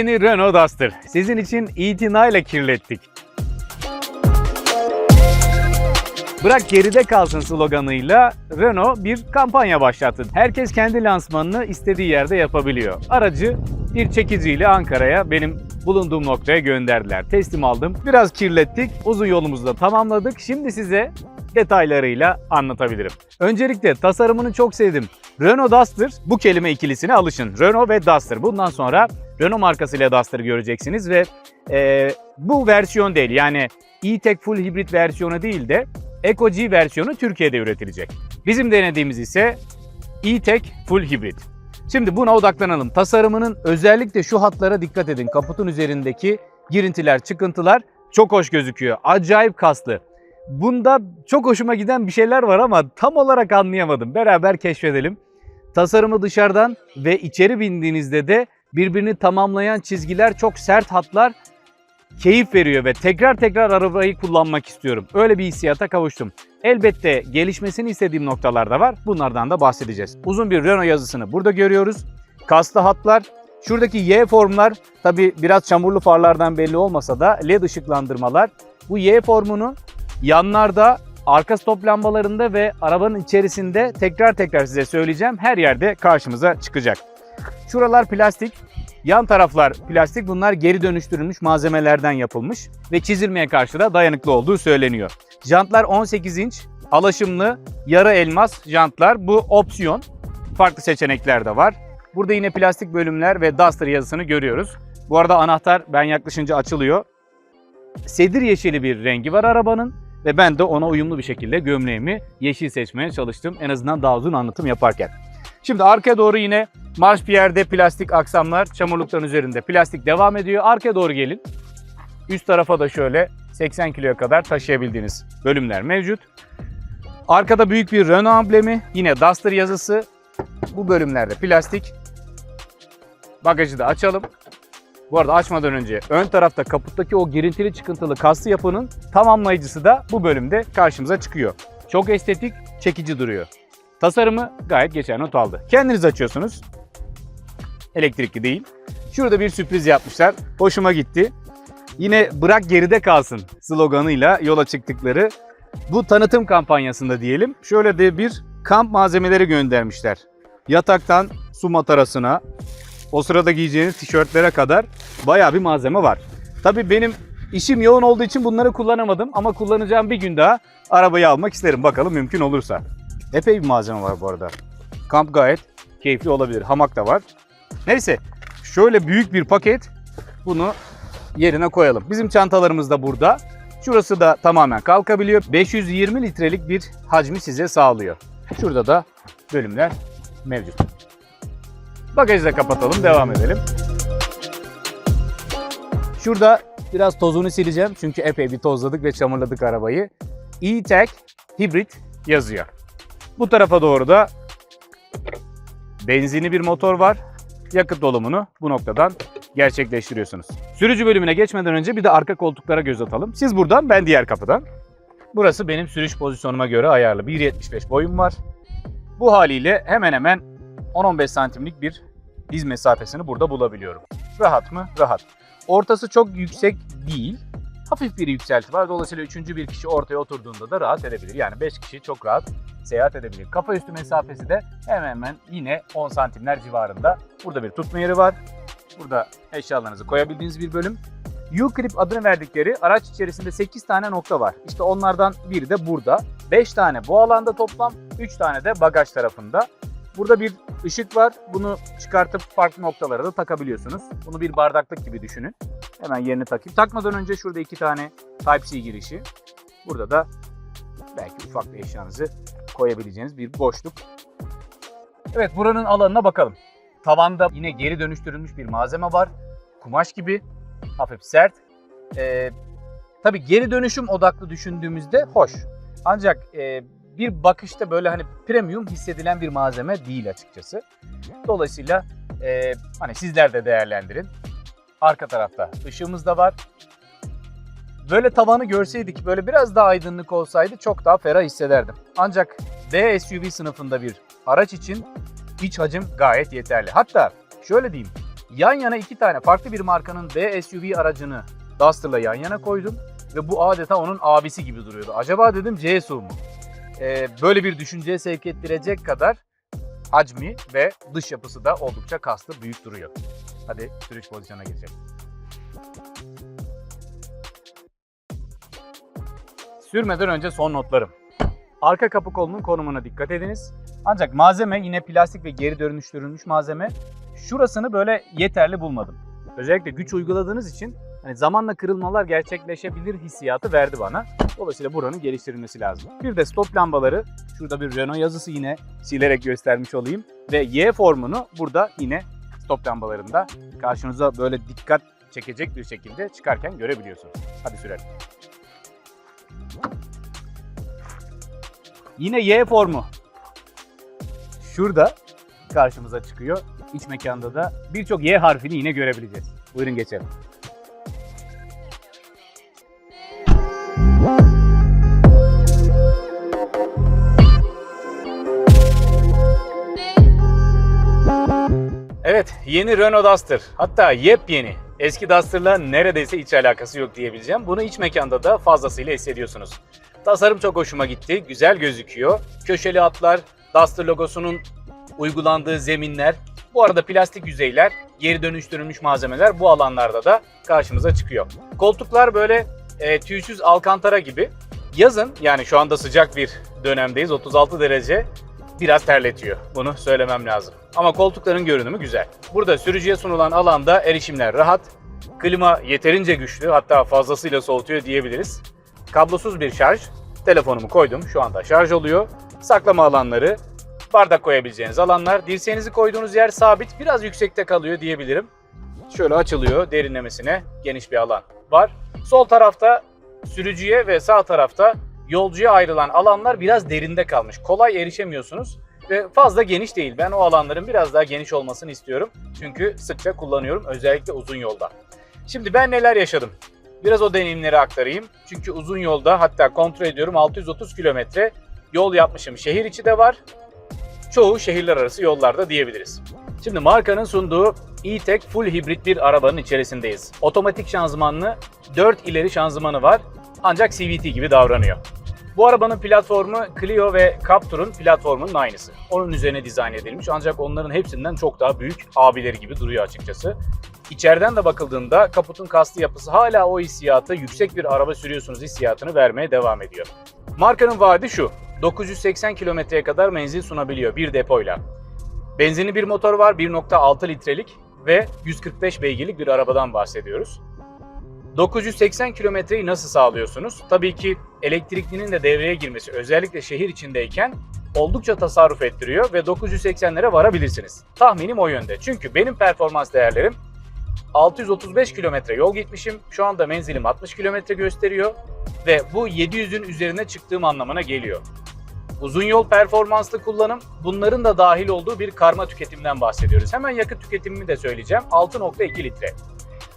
Yeni Renault Duster. Sizin için itinayla kirlettik. Bırak geride kalsın sloganıyla Renault bir kampanya başlattı. Herkes kendi lansmanını istediği yerde yapabiliyor. Aracı bir çekiciyle Ankara'ya benim bulunduğum noktaya gönderdiler. Teslim aldım. Biraz kirlettik. Uzun yolumuzu da tamamladık. Şimdi size detaylarıyla anlatabilirim. Öncelikle tasarımını çok sevdim. Renault Duster bu kelime ikilisine alışın. Renault ve Duster. Bundan sonra Renault markasıyla Duster'ı göreceksiniz ve e, bu versiyon değil yani E-Tech Full Hybrid versiyonu değil de Eco G versiyonu Türkiye'de üretilecek. Bizim denediğimiz ise E-Tech Full Hybrid. Şimdi buna odaklanalım. Tasarımının özellikle şu hatlara dikkat edin. Kaputun üzerindeki girintiler, çıkıntılar çok hoş gözüküyor. Acayip kaslı. Bunda çok hoşuma giden bir şeyler var ama tam olarak anlayamadım. Beraber keşfedelim. Tasarımı dışarıdan ve içeri bindiğinizde de birbirini tamamlayan çizgiler çok sert hatlar keyif veriyor ve tekrar tekrar arabayı kullanmak istiyorum. Öyle bir hissiyata kavuştum. Elbette gelişmesini istediğim noktalar da var. Bunlardan da bahsedeceğiz. Uzun bir Renault yazısını burada görüyoruz. Kaslı hatlar. Şuradaki Y formlar tabi biraz çamurlu farlardan belli olmasa da LED ışıklandırmalar. Bu Y formunu yanlarda, arka stop lambalarında ve arabanın içerisinde tekrar tekrar size söyleyeceğim. Her yerde karşımıza çıkacak. Şuralar plastik, yan taraflar plastik. Bunlar geri dönüştürülmüş malzemelerden yapılmış ve çizilmeye karşı da dayanıklı olduğu söyleniyor. Jantlar 18 inç, alaşımlı, yarı elmas jantlar. Bu opsiyon. Farklı seçenekler de var. Burada yine plastik bölümler ve Duster yazısını görüyoruz. Bu arada anahtar ben yaklaşınca açılıyor. Sedir yeşili bir rengi var arabanın ve ben de ona uyumlu bir şekilde gömleğimi yeşil seçmeye çalıştım. En azından daha uzun anlatım yaparken. Şimdi arkaya doğru yine marş piyerde plastik aksamlar çamurluktan üzerinde plastik devam ediyor. Arkaya doğru gelin. Üst tarafa da şöyle 80 kiloya kadar taşıyabildiğiniz bölümler mevcut. Arkada büyük bir Renault amblemi, yine Duster yazısı. Bu bölümlerde plastik. Bagajı da açalım. Bu arada açmadan önce ön tarafta kaputtaki o girintili çıkıntılı kaslı yapının tamamlayıcısı da bu bölümde karşımıza çıkıyor. Çok estetik, çekici duruyor. Tasarımı gayet geçer not aldı. Kendiniz açıyorsunuz. Elektrikli değil. Şurada bir sürpriz yapmışlar. Hoşuma gitti. Yine bırak geride kalsın sloganıyla yola çıktıkları bu tanıtım kampanyasında diyelim. Şöyle de bir kamp malzemeleri göndermişler. Yataktan su matarasına, o sırada giyeceğiniz tişörtlere kadar bayağı bir malzeme var. Tabii benim işim yoğun olduğu için bunları kullanamadım ama kullanacağım bir gün daha arabayı almak isterim. Bakalım mümkün olursa. Epey bir malzeme var bu arada. Kamp gayet keyifli olabilir. Hamak da var. Neyse şöyle büyük bir paket bunu yerine koyalım. Bizim çantalarımız da burada. Şurası da tamamen kalkabiliyor. 520 litrelik bir hacmi size sağlıyor. Şurada da bölümler mevcut. Bagajı da kapatalım, devam edelim. Şurada biraz tozunu sileceğim çünkü epey bir tozladık ve çamurladık arabayı. E-Tech Hybrid yazıyor. Bu tarafa doğru da benzinli bir motor var. Yakıt dolumunu bu noktadan gerçekleştiriyorsunuz. Sürücü bölümüne geçmeden önce bir de arka koltuklara göz atalım. Siz buradan, ben diğer kapıdan. Burası benim sürüş pozisyonuma göre ayarlı. 1.75 boyum var. Bu haliyle hemen hemen 10-15 santimlik bir diz mesafesini burada bulabiliyorum. Rahat mı? Rahat. Ortası çok yüksek değil. Hafif bir yükselti var. Dolayısıyla üçüncü bir kişi ortaya oturduğunda da rahat edebilir. Yani 5 kişi çok rahat seyahat edebilir. Kafa üstü mesafesi de hemen hemen yine 10 santimler civarında. Burada bir tutma yeri var. Burada eşyalarınızı koyabildiğiniz bir bölüm. U-Clip adını verdikleri araç içerisinde 8 tane nokta var. İşte onlardan biri de burada. 5 tane bu alanda toplam, 3 tane de bagaj tarafında. Burada bir ışık var. Bunu çıkartıp farklı noktalara da takabiliyorsunuz. Bunu bir bardaklık gibi düşünün. Hemen yerini takayım. Takmadan önce şurada iki tane Type-C girişi. Burada da belki ufak bir eşyanızı koyabileceğiniz bir boşluk. Evet buranın alanına bakalım. Tavanda yine geri dönüştürülmüş bir malzeme var. Kumaş gibi. Hafif sert. Ee, tabii geri dönüşüm odaklı düşündüğümüzde hoş. Ancak e, bir bakışta böyle hani premium hissedilen bir malzeme değil açıkçası. Dolayısıyla e, hani sizler de değerlendirin. Arka tarafta ışığımız da var. Böyle tavanı görseydik, böyle biraz daha aydınlık olsaydı çok daha ferah hissederdim. Ancak D SUV sınıfında bir araç için iç hacim gayet yeterli. Hatta şöyle diyeyim, Yan yana iki tane farklı bir markanın B SUV aracını Duster'la yan yana koydum ve bu adeta onun abisi gibi duruyordu. Acaba dedim CSU mu? Ee, böyle bir düşünceye sevk ettirecek kadar hacmi ve dış yapısı da oldukça kaslı, büyük duruyor. Hadi sürüş pozisyonuna geçelim. Sürmeden önce son notlarım. Arka kapı kolunun konumuna dikkat ediniz. Ancak malzeme yine plastik ve geri dönüştürülmüş malzeme. Şurasını böyle yeterli bulmadım. Özellikle güç uyguladığınız için hani zamanla kırılmalar gerçekleşebilir hissiyatı verdi bana. Dolayısıyla buranın geliştirilmesi lazım. Bir de stop lambaları. Şurada bir Renault yazısı yine silerek göstermiş olayım. Ve Y formunu burada yine stop lambalarında karşınıza böyle dikkat çekecek bir şekilde çıkarken görebiliyorsunuz. Hadi sürelim. Yine Y formu. Şurada karşımıza çıkıyor. İç mekanda da birçok Y harfini yine görebileceğiz. Buyurun geçelim. Yeni Renault Duster. Hatta yepyeni. Eski Duster'la neredeyse hiç alakası yok diyebileceğim. Bunu iç mekanda da fazlasıyla hissediyorsunuz. Tasarım çok hoşuma gitti. Güzel gözüküyor. Köşeli hatlar, Duster logosunun uygulandığı zeminler, bu arada plastik yüzeyler, geri dönüştürülmüş malzemeler bu alanlarda da karşımıza çıkıyor. Koltuklar böyle e, tüysüz alkantara gibi. Yazın yani şu anda sıcak bir dönemdeyiz. 36 derece biraz terletiyor. Bunu söylemem lazım. Ama koltukların görünümü güzel. Burada sürücüye sunulan alanda erişimler rahat. Klima yeterince güçlü hatta fazlasıyla soğutuyor diyebiliriz. Kablosuz bir şarj. Telefonumu koydum. Şu anda şarj oluyor. Saklama alanları, bardak koyabileceğiniz alanlar. Dirseğinizi koyduğunuz yer sabit. Biraz yüksekte kalıyor diyebilirim. Şöyle açılıyor derinlemesine geniş bir alan var. Sol tarafta sürücüye ve sağ tarafta yolcuya ayrılan alanlar biraz derinde kalmış. Kolay erişemiyorsunuz ve fazla geniş değil. Ben o alanların biraz daha geniş olmasını istiyorum. Çünkü sıkça kullanıyorum özellikle uzun yolda. Şimdi ben neler yaşadım? Biraz o deneyimleri aktarayım. Çünkü uzun yolda hatta kontrol ediyorum 630 kilometre yol yapmışım. Şehir içi de var. Çoğu şehirler arası yollarda diyebiliriz. Şimdi markanın sunduğu e-Tech full hibrit bir arabanın içerisindeyiz. Otomatik şanzımanlı 4 ileri şanzımanı var ancak CVT gibi davranıyor. Bu arabanın platformu Clio ve Captur'un platformunun aynısı. Onun üzerine dizayn edilmiş ancak onların hepsinden çok daha büyük abileri gibi duruyor açıkçası. İçeriden de bakıldığında kaputun kaslı yapısı hala o hissiyatı yüksek bir araba sürüyorsunuz hissiyatını vermeye devam ediyor. Markanın vaadi şu. 980 kilometreye kadar menzil sunabiliyor bir depoyla. Benzinli bir motor var 1.6 litrelik ve 145 beygirlik bir arabadan bahsediyoruz. 980 kilometreyi nasıl sağlıyorsunuz? Tabii ki elektriklinin de devreye girmesi özellikle şehir içindeyken oldukça tasarruf ettiriyor ve 980'lere varabilirsiniz. Tahminim o yönde. Çünkü benim performans değerlerim 635 kilometre yol gitmişim. Şu anda menzilim 60 kilometre gösteriyor ve bu 700'ün üzerine çıktığım anlamına geliyor. Uzun yol performanslı kullanım, bunların da dahil olduğu bir karma tüketimden bahsediyoruz. Hemen yakıt tüketimimi de söyleyeceğim. 6.2 litre.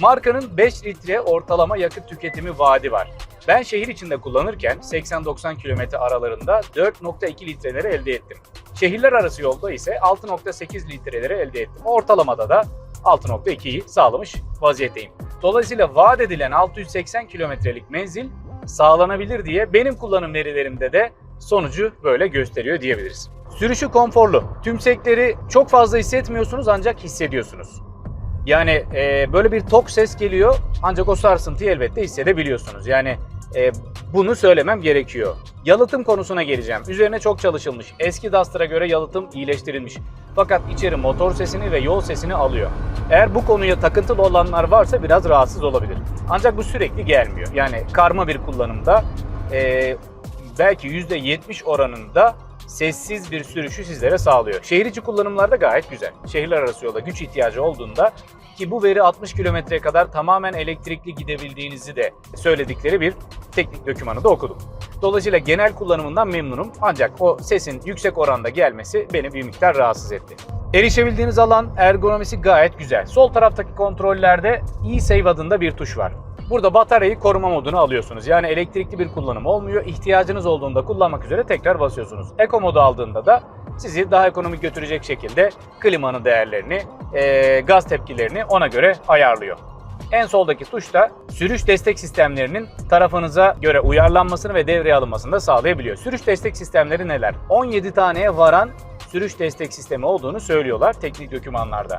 Markanın 5 litre ortalama yakıt tüketimi vaadi var. Ben şehir içinde kullanırken 80-90 kilometre aralarında 4.2 litreleri elde ettim. Şehirler arası yolda ise 6.8 litreleri elde ettim. Ortalamada da 6.2'yi sağlamış vaziyetteyim. Dolayısıyla vaat edilen 680 kilometrelik menzil sağlanabilir diye benim kullanım verilerimde de sonucu böyle gösteriyor diyebiliriz. Sürüşü konforlu. Tümsekleri çok fazla hissetmiyorsunuz ancak hissediyorsunuz. Yani e, böyle bir tok ses geliyor ancak o sarsıntıyı elbette hissedebiliyorsunuz. Yani e, bunu söylemem gerekiyor. Yalıtım konusuna geleceğim. Üzerine çok çalışılmış. Eski Duster'a göre yalıtım iyileştirilmiş. Fakat içeri motor sesini ve yol sesini alıyor. Eğer bu konuya takıntılı olanlar varsa biraz rahatsız olabilir. Ancak bu sürekli gelmiyor. Yani karma bir kullanımda e, belki %70 oranında sessiz bir sürüşü sizlere sağlıyor. Şehir içi kullanımlarda gayet güzel. Şehirler arası yolda güç ihtiyacı olduğunda ki bu veri 60 kilometreye kadar tamamen elektrikli gidebildiğinizi de söyledikleri bir teknik dokümanı da okudum. Dolayısıyla genel kullanımından memnunum ancak o sesin yüksek oranda gelmesi beni bir miktar rahatsız etti. Erişebildiğiniz alan ergonomisi gayet güzel. Sol taraftaki kontrollerde e-Save adında bir tuş var. Burada bataryayı koruma moduna alıyorsunuz. Yani elektrikli bir kullanım olmuyor. İhtiyacınız olduğunda kullanmak üzere tekrar basıyorsunuz. Eco modu aldığında da sizi daha ekonomik götürecek şekilde klimanın değerlerini, e, gaz tepkilerini ona göre ayarlıyor. En soldaki tuş da sürüş destek sistemlerinin tarafınıza göre uyarlanmasını ve devreye alınmasını da sağlayabiliyor. Sürüş destek sistemleri neler? 17 taneye varan sürüş destek sistemi olduğunu söylüyorlar teknik dokümanlarda.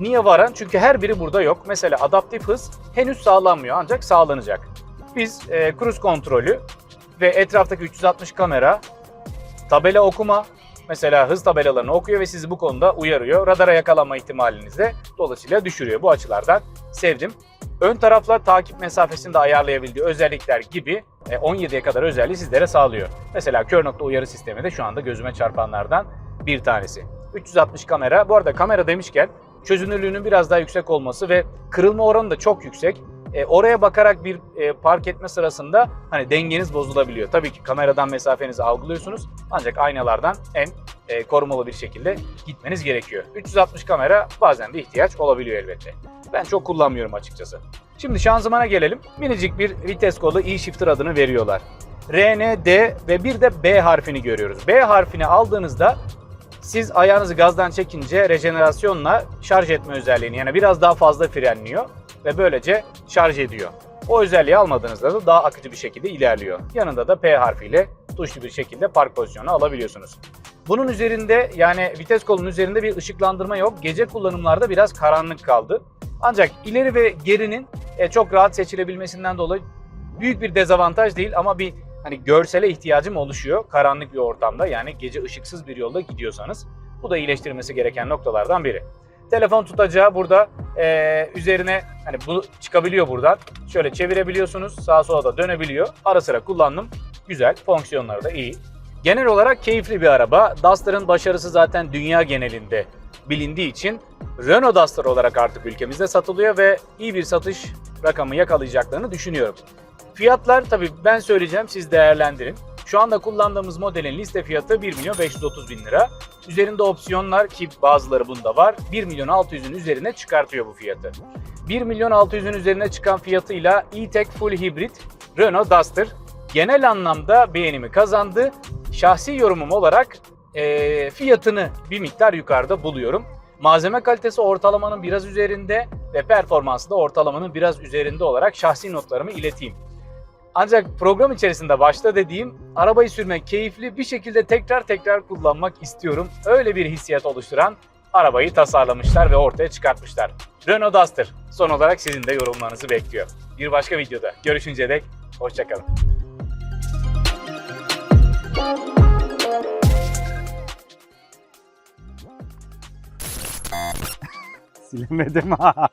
Niye varan? Çünkü her biri burada yok. Mesela adaptif hız henüz sağlanmıyor ancak sağlanacak. Biz e, cruise kontrolü ve etraftaki 360 kamera, tabela okuma, mesela hız tabelalarını okuyor ve sizi bu konuda uyarıyor. Radara yakalanma ihtimalinizi de dolayısıyla düşürüyor. Bu açılardan sevdim. Ön taraflar takip mesafesini de ayarlayabildiği özellikler gibi e, 17'ye kadar özelliği sizlere sağlıyor. Mesela kör nokta uyarı sistemi de şu anda gözüme çarpanlardan bir tanesi. 360 kamera. Bu arada kamera demişken çözünürlüğünün biraz daha yüksek olması ve kırılma oranı da çok yüksek. E, oraya bakarak bir e, park etme sırasında hani dengeniz bozulabiliyor. Tabii ki kameradan mesafenizi algılıyorsunuz ancak aynalardan en e, korumalı bir şekilde gitmeniz gerekiyor. 360 kamera bazen de ihtiyaç olabiliyor elbette. Ben çok kullanmıyorum açıkçası. Şimdi şanzımana gelelim. Minicik bir vites kolu e-shifter adını veriyorlar. R, N, D ve bir de B harfini görüyoruz. B harfini aldığınızda siz ayağınızı gazdan çekince rejenerasyonla şarj etme özelliğini yani biraz daha fazla frenliyor ve böylece şarj ediyor. O özelliği almadığınızda da daha akıcı bir şekilde ilerliyor. Yanında da P harfiyle tuşlu bir şekilde park pozisyonu alabiliyorsunuz. Bunun üzerinde yani vites kolunun üzerinde bir ışıklandırma yok. Gece kullanımlarda biraz karanlık kaldı. Ancak ileri ve gerinin e, çok rahat seçilebilmesinden dolayı büyük bir dezavantaj değil ama bir hani görsele ihtiyacım oluşuyor karanlık bir ortamda yani gece ışıksız bir yolda gidiyorsanız. Bu da iyileştirilmesi gereken noktalardan biri. Telefon tutacağı burada e, üzerine hani bu çıkabiliyor buradan. Şöyle çevirebiliyorsunuz. Sağa sola da dönebiliyor. Ara sıra kullandım. Güzel. Fonksiyonları da iyi. Genel olarak keyifli bir araba. Duster'ın başarısı zaten dünya genelinde bilindiği için Renault Duster olarak artık ülkemizde satılıyor ve iyi bir satış rakamı yakalayacaklarını düşünüyorum. Fiyatlar tabii ben söyleyeceğim siz değerlendirin. Şu anda kullandığımız modelin liste fiyatı 1 milyon 530 bin lira. Üzerinde opsiyonlar ki bazıları bunda var 1 milyon 600'ün üzerine çıkartıyor bu fiyatı. 1 milyon 600'ün üzerine çıkan fiyatıyla e-Tech Full Hybrid Renault Duster genel anlamda beğenimi kazandı. Şahsi yorumum olarak eee, fiyatını bir miktar yukarıda buluyorum. Malzeme kalitesi ortalamanın biraz üzerinde ve performansı da ortalamanın biraz üzerinde olarak şahsi notlarımı ileteyim. Ancak program içerisinde başta dediğim arabayı sürmek keyifli bir şekilde tekrar tekrar kullanmak istiyorum. Öyle bir hissiyat oluşturan arabayı tasarlamışlar ve ortaya çıkartmışlar. Renault Duster son olarak sizin de yorumlarınızı bekliyor. Bir başka videoda görüşünceye dek hoşçakalın. Silemedim ha.